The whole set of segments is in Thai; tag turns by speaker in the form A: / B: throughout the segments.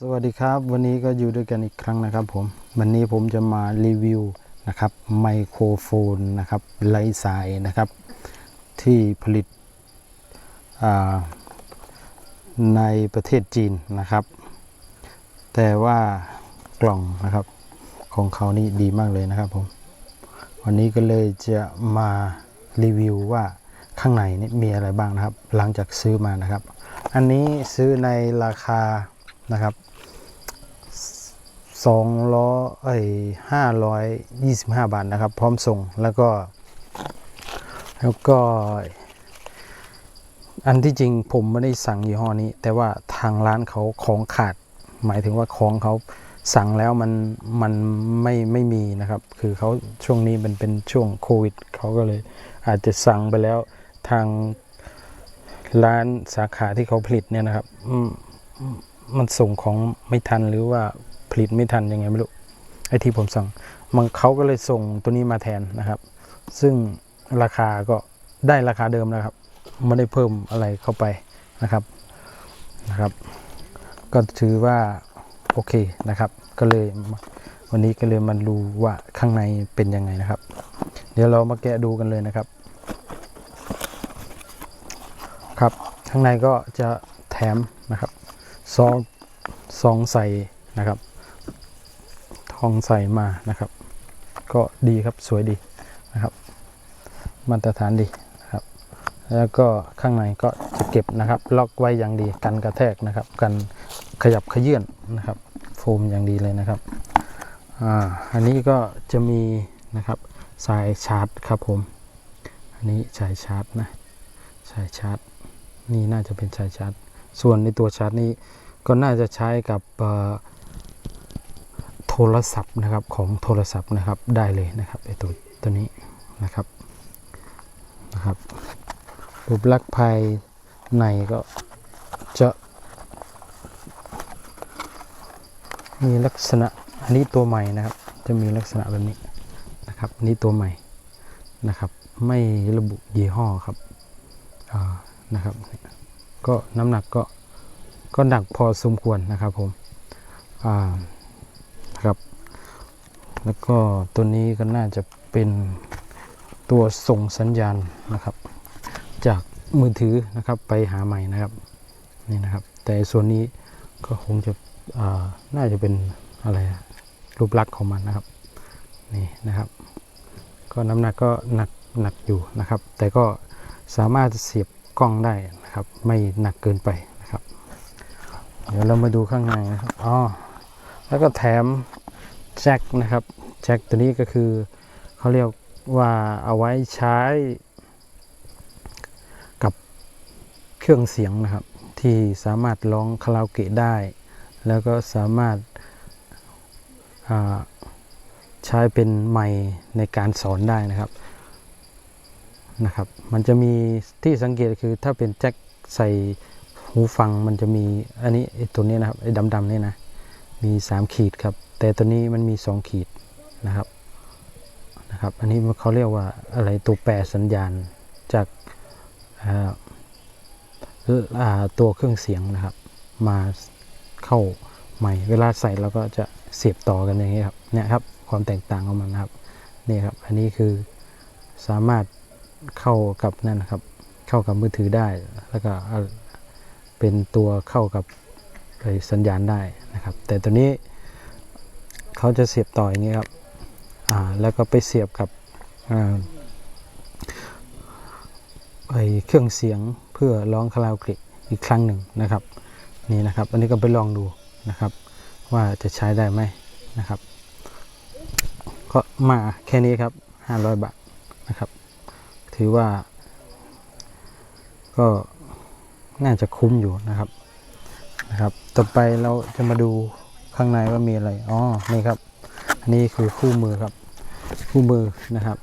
A: สวัสดีครับวันนี้ก็อยู่ด้วยกันอีกครั้งนะครับผมวันนี้ผมจะมารีวิวนะครับไมโครโฟนนะครับไร้สายนะครับ ที่ผลิตในประเทศจีนนะครับ แต่ว่ากล่องนะครับของเขานี่ดีมากเลยนะครับผมวันนี้ก็เลยจะมารีวิวว่าข้างในนี่มีอะไรบ้างนะครับ หลังจากซื้อมานะครับ อันนี้ซื้อในราคา นะครับสองร้อยเอ้ห้าร้อยยี่สิบห้าบาทนะครับ พร้อมส่งแล้วก็ แล้วก็ อันที่จริงผมไม่ได้สั่งยี่ห้อนี้ แต่ว่าทางร้านเขาของขาด หมายถึงว่าของเขาสั่งแล้วมันมันไม่ไม่มีนะครับ คือเขาช่วงนี้มันเป็นช่วงโควิดเขาก็เลย อาจจะสั่งไปแล้วทางร้านสาขาที่เขาผลิตเนี่ยนะครับ มันส่งของไม่ทันหรือว่าผลิตไม่ทันยังไงไม่รู้ไอที่ผมสั่งมันเขาก็เลยส่งตัวนี้มาแทนนะครับ ซึ่งราคาก็ได้ราคาเดิมนะครับไม่ได้เพิ่มอะไรเข้าไปนะครับนะครับ ก็ถือว่าโอเคนะครับ ก็เลยวันนี้ก็เลยมาดูว่าข้างในเป็นยังไงนะครับ เดี๋ยวเรามาแกะดูกันเลยนะครับ ครับข้างในก็จะแถมนะครับ ซองซองใส่นะครับ ทองใส่มานะครับ ก็ดีครับสวยดีนะครับ มาตรฐานดีนะครับ แล้วก็ข้างในก็จะเก็บนะครับ ล็อกไว้อย่างดีกันกระแทกนะครับ กันขยับขยื่นนะครับ โฟมอย่างดีเลยนะครับอ่าอันนี้ก็จะมีนะครับสายชาร์จครับผม อันนี้สายชาร์จนะสายชาร์จนี่น่าจะเป็นสายชาร์จ ส่วนในตัวชาร์จนี้ ก็น่าจะใช้กับโทรศัพท์นะครับของโทรศัพท์นะครับได้เลยนะครับไอตัวตัวนี้นะครับนะครับรูปลักษณ์ภายในก็จะมีลักษณะอันนี้ตัวใหม่นะครับ จะมีลักษณะแบบนี้นะครับอันนี้ตัวใหม่นะครับ ไม่ระบุยี่ห้อครับนะครับ ก็น้ำหนักก็ ก็หนักพอสมควรนะครับผมครับ แล้วก็ตัวนี้ก็น่าจะเป็นตัวส่งสัญญาณนะครับ จากมือถือนะครับไปหาใหม่นะครับนี่นะครับ แต่ส่วนนี้ก็คงจะน่าจะเป็นอะไรรูปลักษณ์ของมันนะครับนี่นะครับ ก็น้ำหนักก็หนักหนักอยู่นะครับ แต่ก็สามารถเสียบกล้องได้นะครับ ไม่หนักเกินไปนะครับ เดี๋ยวเรามาดูข้างในนะครับอ๋อแล้วก็แถมแจ็คนะครับแจ็คตัวนี้ก็คือเขาเรียกว่าเอาไว้ใช้กับเครื่องเสียงนะครับ ที่สามารถร้องคาราโอเกะได้ แล้วก็สามารถาใช้เป็นไมค์ในการสอนได้นะครับนะครับ มันจะมีที่สังเกตคือถ้าเป็นแจ็คใส่ หูฟังมันจะมีอันนี้ไอ้ตัวนี้นะครับไอ้ดำๆนี่นะมี 3 ขีดครับ แต่ตัวนี้มันมี 2 ขีดนะครับนะครับ อันนี้เขาเรียกว่าอะไรตัวแปรสัญญาณจากาตัวเครื่องเสียงนะครับ มาเข้าใหม่ เวลาใส่เราก็จะเสียบต่อกันอย่างนี้ครับเนี่ยครับความแตกต่างของมันนะครับนี่ครับอันนี้คือสามารถเข้ากับนั่นนะครับ เข้ากับมือถือได้แล้วก็ เป็นตัวเข้ากับไอ้สัญญาณได้นะครับ แต่ตัวนี้เขาจะเสียบต่ออย่างนี้ครับอ่าแล้วก็ไปเสียบกับอ่าไอเครื่องเสียงเพื่อร้องคาราโอเกะอีกครั้งหนึ่งนะครับนี่นะครับ อันนี้ก็ไปลองดูนะครับ ว่าจะใช้ได้ไหมนะครับ ก็มาแค่นี้ครับ 500 บาทนะครับ ถือว่าก็ น่าจะคุ้มอยู่นะครับนะครับ ต่อไปเราจะมาดูข้างในว่ามีอะไรอ๋อนี่ครับ อันนี้คือคู่มือครับ คู่มือนะครับ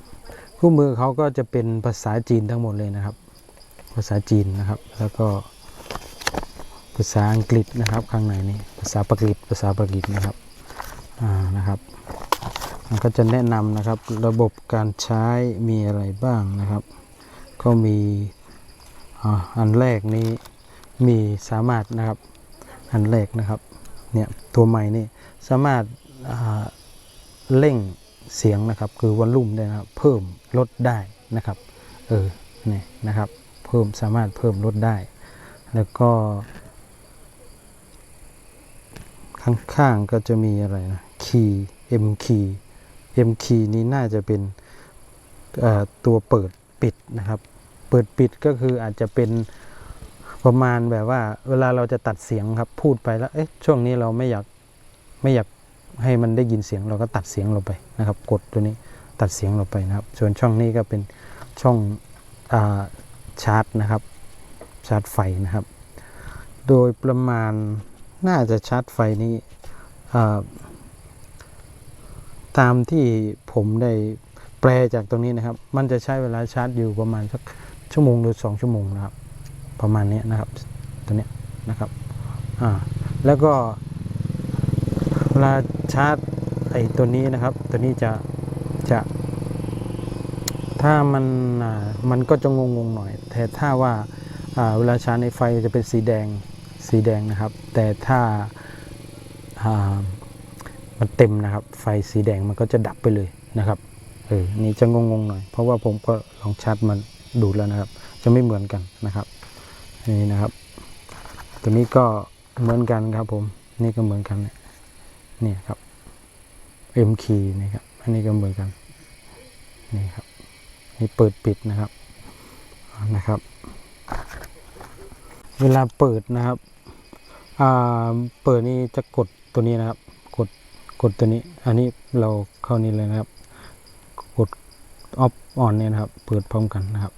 A: คู่มือเขาก็จะเป็นภาษาจีนทั้งหมดเลยนะครับ ภาษาจีนนะครับ แล้วก็ภาษาอังกฤษนะครับ ข้างในนี้ภาษาปากีสภาษาปากีสนะครับอ่านะครับมันก็จะแนะนำนะครับระบบการใช้มีอะไรบ้างนะครับ ก็มี อันแรกนี้มีสามารถนะครับ อันแรกนะครับ เนี่ยตัวไม้นี่สามารถเร่งเสียงนะครับ คือวอลลุ่มได้นะครับ เพิ่มลดได้นะครับ เออเนี่ยนะครับ เพิ่มสามารถเพิ่มลดได้ แล้วก็ ข้างๆก็จะมีอะไรนะ คีย์ M key M key นี้น่าจะเป็นตัวเปิดปิดนะครับ เปิดปิดก็คืออาจจะเป็นประมาณแบบว่า เวลาเราจะตัดเสียงครับพูดไปแล้ว เอ๊ะช่วงนี้เราไม่อยากไม่อยากให้มันได้ยินเสียงเราก็ตัดเสียงเราไปนะครับ กดตัวนี้ตัดเสียงเราไปนะครับ ส่วนช่องนี้ก็เป็นช่องอาชาร์จนะครับชาร์จไฟนะครับ โดยประมาณน่าจะชาร์จไฟนี้าตามที่ผมได้แปลจากตรงนี้นะครับ มันจะใช้เวลาชาร์จอยู่ประมาณสัก ชั่วโมงหรือสองชั่วโมงนะครับ ประมาณเนี้ยนะครับตัวเนี้ยนะครับอ่าแล้วก็เวลาชาร์จไอ้ตัวนี้นะครับ ตัวนี้จะจะ ถ้ามันอ่ามันก็จะงงๆหน่อย แต่ถ้าว่าอ่าเวลาชาร์จในไฟจะเป็นสีแดงสีแดงนะครับ แต่ถ้าอ่ามันเต็มนะครับ ไฟสีแดงมันก็จะดับไปเลยนะครับเออนี่จะงงๆหน่อย เพราะว่าผมก็ลองชาร์จมัน ดูแล้วนะครับ จะไม่เหมือนกันนะครับนี่นะครับ ตัวนี้ก็เหมือนกันครับผมนี่ก็เหมือนกันนี่ครับ M key นี่ครับอันนี้ก็เหมือนกันนี่ครับนี่เปิดปิดนะครับนะครับ เวลาเปิดนะครับอ่าเปิดนี่จะกดตัวนี้นะครับ กดกดตัวนี้ อันนี้เราเข้านี่เลยนะครับ ออฟออนเนี่ยนะครับเปิดพร้อมกันนะครับ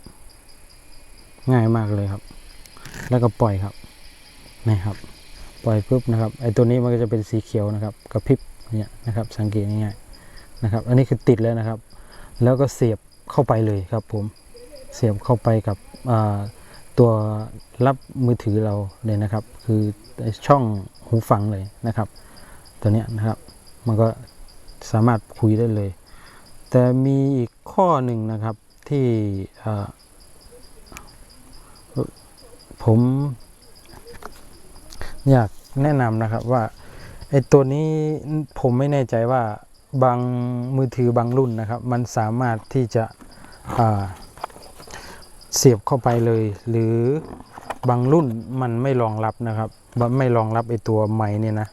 A: ง่ายมากเลยครับ แล้วก็ปล่อยครับนี่ครับ ปล่อยปุ๊บนะครับไอตัวนี้มันก็จะเป็นสีเขียวนะครับกระพริบเนี่ยนะครับ สังเกตง่ายๆนะครับ อันนี้คือติดแล้วนะครับ แล้วก็เสียบเข้าไปเลยครับผมเสียบเข้าไปกับตัวรับมือถือเราเลยนะครับ คือช่องหูฟังเลยนะครับ ตัวเนี้ยนะครับ มันก็สามารถคุยได้เลย แต่มีอีกข้อหนึ่งนะครับที่ผมอยากแนะนำนะครับว่าไอ้ตัวนี้ผมไม่แน่ใจว่าบางมือถือบางรุ่นนะครับ มันสามารถที่จะเสียบเข้าไปเลย หรือบางรุ่นมันไม่รองรับนะครับไม่รองรับไอ้ตัวไม้เนี่ยนะ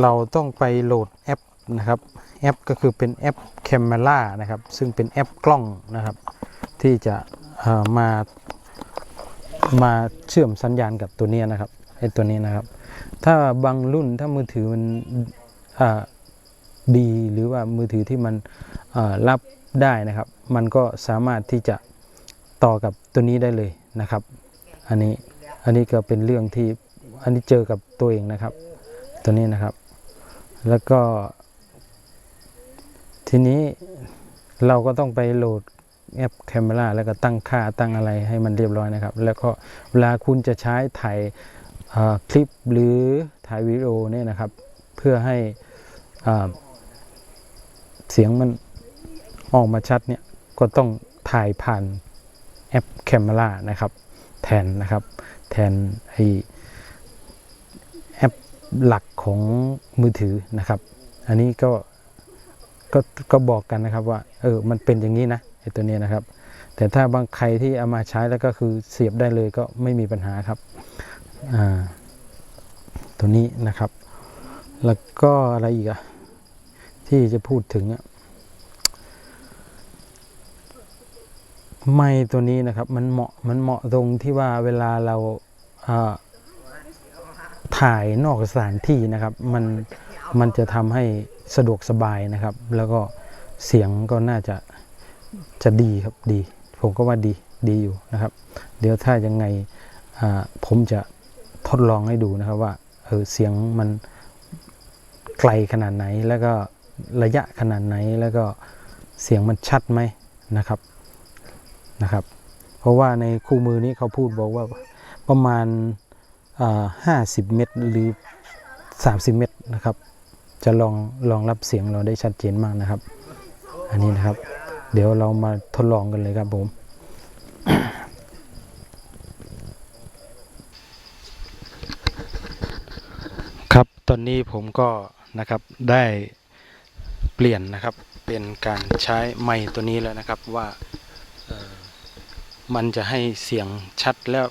A: เราต้องไปโหลดแอปนะครับ แอปก็คือเป็นแอป Camera นะครับ ซึ่งเป็นแอปกล้องนะครับ ที่จะมามาเชื่อมสัญญาณกับตัวเนี้ยนะครับไอตัวนี้นะครับ ถ้าบางรุ่นถ้ามือถือมันดีหรือว่ามือถือที่มันรับได้นะครับ มันก็สามารถที่จะต่อกับตัวนี้ได้เลยนะครับ อันนี้อันนี้ก็เป็นเรื่องที่อันนี้เจอกับตัวเองนะครับ ตัวนี้นะครับ แล้วก็ ทีนี้เราก็ต้องไปโหลดแอป Camera แล้วก็ตั้งค่าตั้งอะไรให้มันเรียบร้อยนะครับ แล้วก็เวลาคุณจะใช้ถ่ายคลิปหรือถ่ายวิดีโอเนี่ยนะครับ เพื่อให้อ่าเสียงมันออกมาชัดเนี่ยก็ต้องถ่ายผ่านแอป Camera นะครับแทนนะครับแทนไอแอปหลักของมือถือนะครับ อันนี้ก็ ก็ก็บอกกันนะครับว่า เออ มันเป็นอย่างนี้นะไอตัวเนี้ยนะครับ แต่ถ้าบางใครที่เอามาใช้แล้วก็คือเสียบได้เลยก็ไม่มีปัญหาครับอ่าตัวนี้นะครับ แล้วก็อะไรอีกอะที่จะพูดถึงอะไม้ตัวนี้นะครับ มันเหมาะมันเหมาะตรงที่ว่าเวลาเราถ่ายนอกสถานที่นะครับ มันมันจะทำให้ สะดวกสบายนะครับ แล้วก็เสียงก็น่าจะจะดีครับดี ผมก็ว่าดีดีอยู่นะครับ เดี๋ยวถ้ายังไงผมจะทดลองให้ดูนะครับว่าเออเสียงมันไกลขนาดไหน แล้วก็ระยะขนาดไหนแล้วก็เสียงมันชัดไหมนะครับนะครับ เพราะว่าในคู่มือนี้เขาพูดบอกว่าประมาณห้าสิบเมตรหรือ 30 เมตรนะครับ จะลองลองรับเสียงเราได้ชัดเจนมากนะครับ อันนี้นะครับ เดี๋ยวเรามาทดลองกันเลยครับผมครับตอนนี้ผมก็นะครับได้เปลี่ยนนะครับเป็นการใช้ไมค์ตัวนี้แล้วนะครับว่ามันจะให้เสียงชัดแล้ว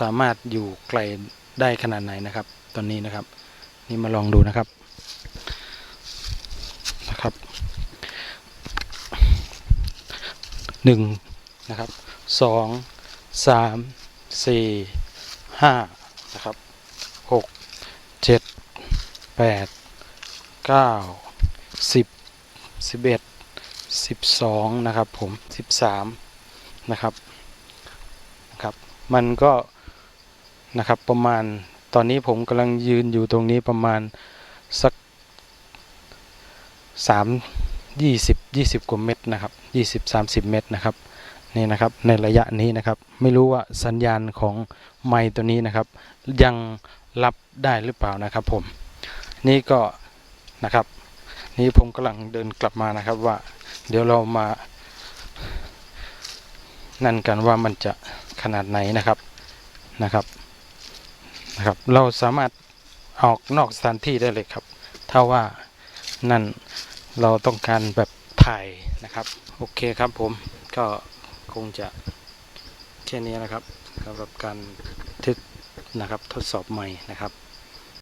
A: สามารถอยู่ไกลได้ขนาดไหนนะครับ ตอนนี้นะครับ นี่มาลองดูนะครับ หนึ่งนะครับสองสามสี่ห้านะครับหกเจ็ดแปดเก้าสิบสิบเอ็ดสิบสองนะครับผมสิบสามนะครับนะครับมันก็นะครับประมาณตอนนี้ผมกำลังยืนอยู่ตรงนี้ประมาณสักสาม ยี่สิบยี่สิบกว่าเมตรนะครับยี่สิบสามสิบเมตรนะครับนี่นะครับในระยะนี้นะครับ ไม่รู้ว่าสัญญาณของไมค์ตัวนี้นะครับ ยังรับได้หรือเปล่านะครับผมนี่ก็นะครับ นี่ผมกำลังเดินกลับมานะครับว่า เดี๋ยวเรามานั่นกันว่ามันจะขนาดไหนนะครับนะครับนะครับ เราสามารถออกนอกสถานที่ได้เลยครับ ถ้าว่านั่น เราต้องการแบบถ่ายนะครับ โอเคครับผมก็คงจะแค่นี้นะครับสำหรับการทึกนะครับทดสอบใหม่นะครับ